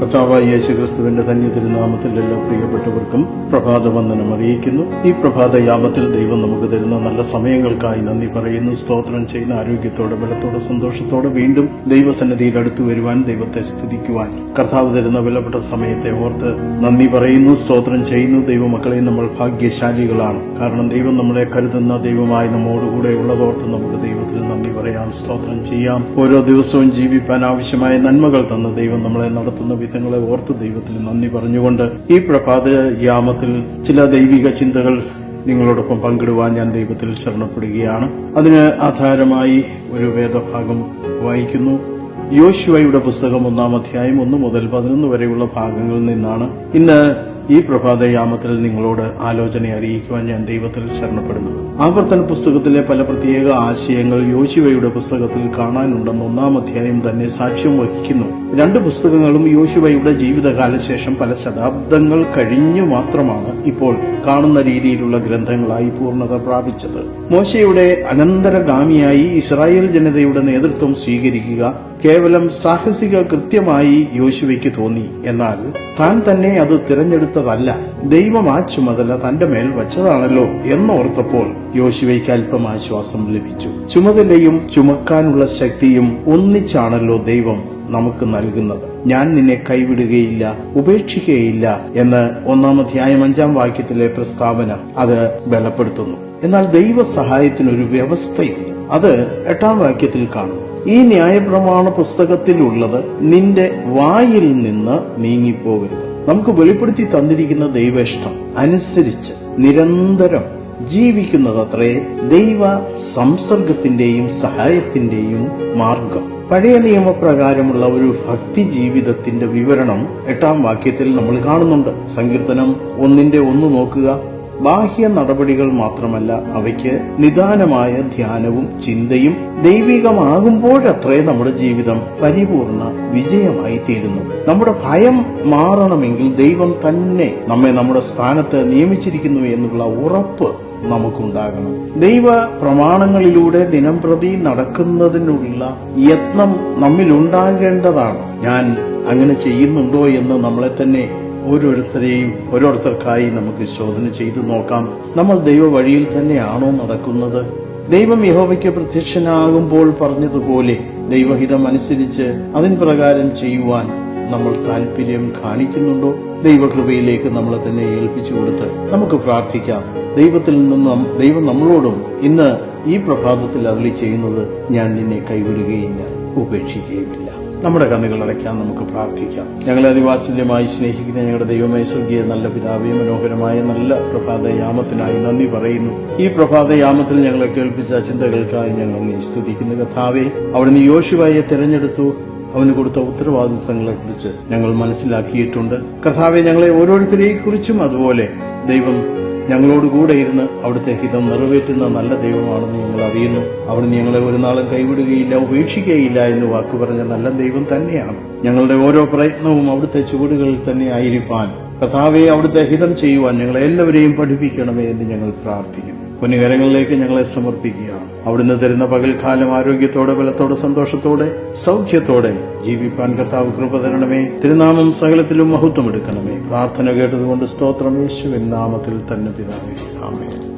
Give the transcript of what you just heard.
കർത്താവായ യേശു ധന്യ തിരുനാമത്തിൽ എല്ലാ പ്രിയപ്പെട്ടവർക്കും പ്രഭാത വന്ദനം അറിയിക്കുന്നു. ഈ പ്രഭാത യാമത്തിൽ ദൈവം നമുക്ക് തരുന്ന നല്ല സമയങ്ങൾക്കായി നന്ദി പറയുന്നു. സ്തോത്രം ചെയ്യുന്ന ആരോഗ്യത്തോടെ ബലത്തോടെ സന്തോഷത്തോടെ വീണ്ടും ദൈവസന്നിധിയിൽ അടുത്തു വരുവാൻ ദൈവത്തെ സ്തുതിക്കുവാൻ. കർത്താവ് തരുന്ന വിലപ്പെട്ട സമയത്തെ ഓർത്ത് നന്ദി പറയുന്നു സ്തോത്രം ചെയ്യുന്നു. ദൈവമക്കളെ നമ്മൾ ഭാഗ്യശാലികളാണ്. കാരണം ദൈവം നമ്മളെ കരുതുന്ന ദൈവമായി നമ്മോടുകൂടെ ഉള്ളതോർത്ത് നമുക്ക് നന്ദി പറയാം സ്തോത്രം ചെയ്യാം. ഓരോ ദിവസവും ജീവിപ്പാൻ ആവശ്യമായ നന്മകൾ തന്ന ദൈവം നമ്മളെ നടത്തുന്ന വിധങ്ങളെ ഓർത്ത് ദൈവത്തിന് നന്ദി പറഞ്ഞുകൊണ്ട് ഈ പ്രഭാത യാമത്തിൽ ചില ദൈവിക ചിന്തകൾ നിങ്ങളോടൊപ്പം പങ്കിടുവാൻ ഞാൻ ദൈവത്തിൽ ശരണപ്പെടുകയാണ്. അതിന് ആധാരമായി ഒരു വേദഭാഗം വായിക്കുന്നു. യോശുവയുടെ പുസ്തകം ഒന്നാം അധ്യായം ഒന്ന് മുതൽ പതിനൊന്ന് വരെയുള്ള ഭാഗങ്ങളിൽ നിന്നാണ് ഇന്ന് ഈ പ്രഭാതയാമത്തിൽ നിങ്ങളോട് ആലോചന അറിയിക്കുവാൻ ഞാൻ ദൈവത്തിൽ ശരണപ്പെടുന്നു. ആവർത്തന പുസ്തകത്തിലെ പല പ്രത്യേക ആശയങ്ങൾ യോശുവയുടെ പുസ്തകത്തിൽ കാണാനുണ്ടെന്ന് ഒന്നാം അധ്യായം തന്നെ സാക്ഷ്യം വഹിക്കുന്നു. രണ്ട് പുസ്തകങ്ങളും യോശുവയുടെ ജീവിതകാലശേഷം പല ശതാബ്ദങ്ങൾ കഴിഞ്ഞു മാത്രമാണ് ഇപ്പോൾ കാണുന്ന രീതിയിലുള്ള ഗ്രന്ഥങ്ങളായി പൂർണത പ്രാപിച്ചത്. മോശയുടെ അനന്തരഗാമിയായി ഇസ്രായേൽ ജനതയുടെ നേതൃത്വം സ്വീകരിക്കുക കേവലം സാഹസിക കൃത്യമായി യോശുവയ്ക്ക് തോന്നി. എന്നാൽ താൻ തന്നെ അത് തിരഞ്ഞെടുത്തതല്ല. ദൈവം ആ ചുമതല തന്റെ മേൽ വച്ചതാണല്ലോ എന്നോർത്തപ്പോൾ യോശുവയ്ക്ക് അല്പം ആശ്വാസം ലഭിച്ചു. ചുമതലയും ചുമക്കാനുള്ള ശക്തിയും ഒന്നിച്ചാണല്ലോ ദൈവം നമുക്ക് നൽകുന്നത്. ഞാൻ നിന്നെ കൈവിടുകയില്ല ഉപേക്ഷിക്കുകയില്ല എന്ന് ഒന്നാം അധ്യായം അഞ്ചാം വാക്യത്തിലെ പ്രസ്താവന അത് ബലപ്പെടുത്തുന്നു. എന്നാൽ ദൈവ സഹായത്തിനൊരു വ്യവസ്ഥയുണ്ട്. അത് എട്ടാം വാക്യത്തിൽ കാണുന്നു. ഈ ന്യായപ്രമാണ പുസ്തകത്തിലുള്ളത് നിന്റെ വായിൽ നിന്ന് നീങ്ങിപ്പോകരുത്. നമുക്ക് വെളിപ്പെടുത്തി തന്നിരിക്കുന്ന ദൈവേഷ്ടം അനുസരിച്ച് നിരന്തരം ജീവിക്കുന്നതത്രേ ദൈവ സംസർഗത്തിന്റെയും സഹായത്തിന്റെയും മാർഗം. പഴയ നിയമപ്രകാരമുള്ള ഒരു ഭക്തി ജീവിതത്തിന്റെ വിവരണം എട്ടാം വാക്യത്തിൽ നമ്മൾ കാണുന്നുണ്ട്. സങ്കീർത്തനം ഒന്നിന്റെ ഒന്ന് നോക്കുക. ബാഹ്യ നടപടികൾ മാത്രമല്ല അവയ്ക്ക് നിദാനമായ ധ്യാനവും ചിന്തയും ദൈവികമാകുമ്പോഴത്രേ നമ്മുടെ ജീവിതം പരിപൂർണ വിജയമായി തീരുന്നു. നമ്മുടെ ഭയം മാറണമെങ്കിൽ ദൈവം തന്നെ നമ്മെ നമ്മുടെ സ്ഥാനത്ത് നിയമിച്ചിരിക്കുന്നു എന്നുള്ള ഉറപ്പ് നമുക്കുണ്ടാകണം. ദൈവ പ്രമാണങ്ങളിലൂടെ ദിനം പ്രതി നടക്കുന്നതിനുള്ള യത്നം നമ്മിലുണ്ടാകേണ്ടതാണ്. ഞാൻ അങ്ങനെ ചെയ്യുന്നുണ്ടോ എന്ന് നമ്മളെ തന്നെ ഓരോരുത്തരെയും ഓരോരുത്തർക്കായി നമുക്ക് ശോധന ചെയ്തു നോക്കാം. നമ്മൾ ദൈവ വഴിയിൽ തന്നെയാണോ നടക്കുന്നത്? ദൈവം യഹോവയ്ക്ക് പ്രത്യക്ഷനാകുമ്പോൾ പറഞ്ഞതുപോലെ ദൈവഹിതം അനുസരിച്ച് അതിൻ പ്രകാരം ചെയ്യുവാൻ നമ്മൾ താല്പര്യം കാണിക്കുന്നുണ്ടോ? ദൈവകൃപയിലേക്ക് നമ്മളെ തന്നെ ഏൽപ്പിച്ചു കൊടുത്ത് നമുക്ക് പ്രാർത്ഥിക്കാം. ദൈവത്തിൽ നിന്നും ദൈവം നമ്മളോടും ഇന്ന് ഈ പ്രഭാതത്തിൽ അരളി ചെയ്യുന്നത് ഞാൻ നിന്നെ കൈവിടുകയില്ല ഉപേക്ഷിക്കുകയുമില്ല. നമ്മുടെ കണ്ണുകൾ അടയ്ക്കാൻ നമുക്ക് പ്രാർത്ഥിക്കാം. ഞങ്ങളെ അതിവാത്സല്യമായി സ്നേഹിക്കുന്ന ഞങ്ങളുടെ ദൈവമേ സ്വർഗീയ നല്ല പിതാവേ മനോഹരമായ നല്ല പ്രഭാതയാമത്തിനായി നന്ദി പറയുന്നു. ഈ പ്രഭാതയാമത്തിൽ ഞങ്ങളെ കേൾപ്പിച്ച ചിന്തകൾക്കായി ഞങ്ങൾ നീ സ്തുതിക്കുന്നു കഥാവേ അവിടുന്ന് യോശുവായെ തിരഞ്ഞെടുത്തു. അവന് കൊടുത്ത ഉത്തരവാദിത്തങ്ങളെക്കുറിച്ച് ഞങ്ങൾ മനസ്സിലാക്കിയിട്ടുണ്ട്. കർത്താവെ ഞങ്ങളെ ഓരോരുത്തരെയും കുറിച്ചും അതുപോലെ ദൈവം ഞങ്ങളോടുകൂടെ ഇരുന്ന് അവിടുത്തെ ഹിതം നിറവേറ്റുന്ന നല്ല ദൈവമാണെന്ന് ഞങ്ങൾ അറിയുന്നു. അവിടുന്ന് ഞങ്ങളെ ഒരു നാളും കൈവിടുകയില്ല ഉപേക്ഷിക്കുകയില്ല എന്ന് വാക്കു പറഞ്ഞ നല്ല ദൈവം തന്നെയാണ്. ഞങ്ങളുടെ ഓരോ പ്രയത്നവും അവിടുത്തെ ചുവടുകളിൽ തന്നെ ആയിരിക്കാൻ കഥാവെ അവിടുത്തെ ഹിതം ചെയ്യുവാൻ ഞങ്ങളെ എല്ലാവരെയും പഠിപ്പിക്കണമേ എന്ന് ഞങ്ങൾ പ്രാർത്ഥിക്കുന്നു. പൊന്നുകരങ്ങളിലേക്ക് ഞങ്ങളെ സമർപ്പിക്കുക അവിടുന്ന് തരുന്ന പകൽക്കാലം ആരോഗ്യത്തോടെ ബലത്തോടെ സന്തോഷത്തോടെ സൗഖ്യത്തോടെ ജീവിപ്പാൻ കർത്താവ് കൃപ തരണമേ. തിരുനാമം സകലത്തിലും മഹത്വം എടുക്കണമേ. പ്രാർത്ഥന കേട്ടതുകൊണ്ട് സ്തോത്രം യേശുവിൻ നാമത്തിൽ തന്നെ പിതാവേ. ആമേ